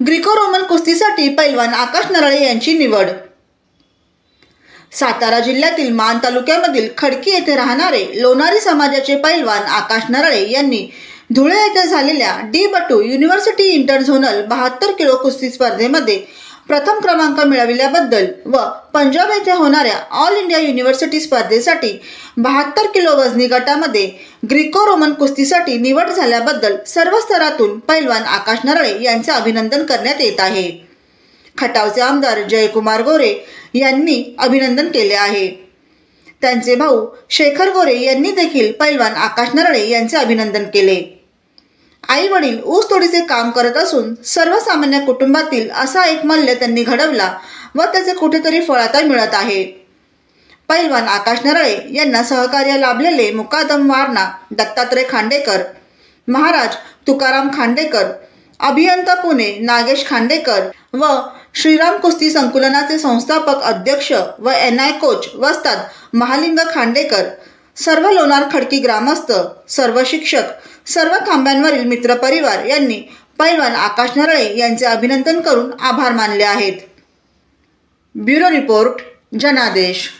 Greco Roman कुस्तीसाठी पैलवान आकाश नराळे यांची निवड. सातारा जिल्ह्यातील मान तालुक्यामधील खडकी येथे राहणारे लोणारी समाजाचे पैलवान आकाश नराळे यांनी धुळे येथे झालेल्या डी बटू युनिव्हर्सिटी इंटरझोनल बहात्तर किलो कुस्ती स्पर्धेमध्ये प्रथम क्रमांक मिळविल्याबद्दल व पंजाब येथे होणाऱ्या ऑल इंडिया युनिव्हर्सिटी स्पर्धेसाठी बहात्तर किलो वजनी गटामध्ये ग्रीको रोमन कुस्तीसाठी निवड झाल्याबद्दल सर्व स्तरातून पैलवान आकाश नरळे यांचे अभिनंदन करण्यात येत आहे. खटावचे आमदार जयकुमार गोरे यांनी अभिनंदन केले आहे. त्यांचे भाऊ शेखर गोरे यांनी देखील पैलवान आकाश नरळे यांचे अभिनंदन केले. आई वडील ऊसतोडीचे काम करत असून सर्वसामान्य कुटुंबातील असा एक मल्ल त्यांनी घडवला व त्याचे कुठेतरी फळ आता मिळत आहे. पैलवान आकाश नरळे यांना सहकार्य लाभलेले मुकादम वारणा दत्तात्रय खांडेकर महाराज तुकाराम खांडेकर अभियंता पुणे नागेश खांडेकर व श्रीराम कुस्ती संकुलनाचे संस्थापक अध्यक्ष व एन आय कोच वस्ताद महालिंग खांडेकर सर्व लोणार खडकी ग्रामस्थ सर्व शिक्षक सर्व खांब्यांवरील मित्रपरिवार यांनी पैलवान आकाश नरळे यांचे अभिनंदन करून आभार मानले आहेत. ब्युरो रिपोर्ट जनादेश.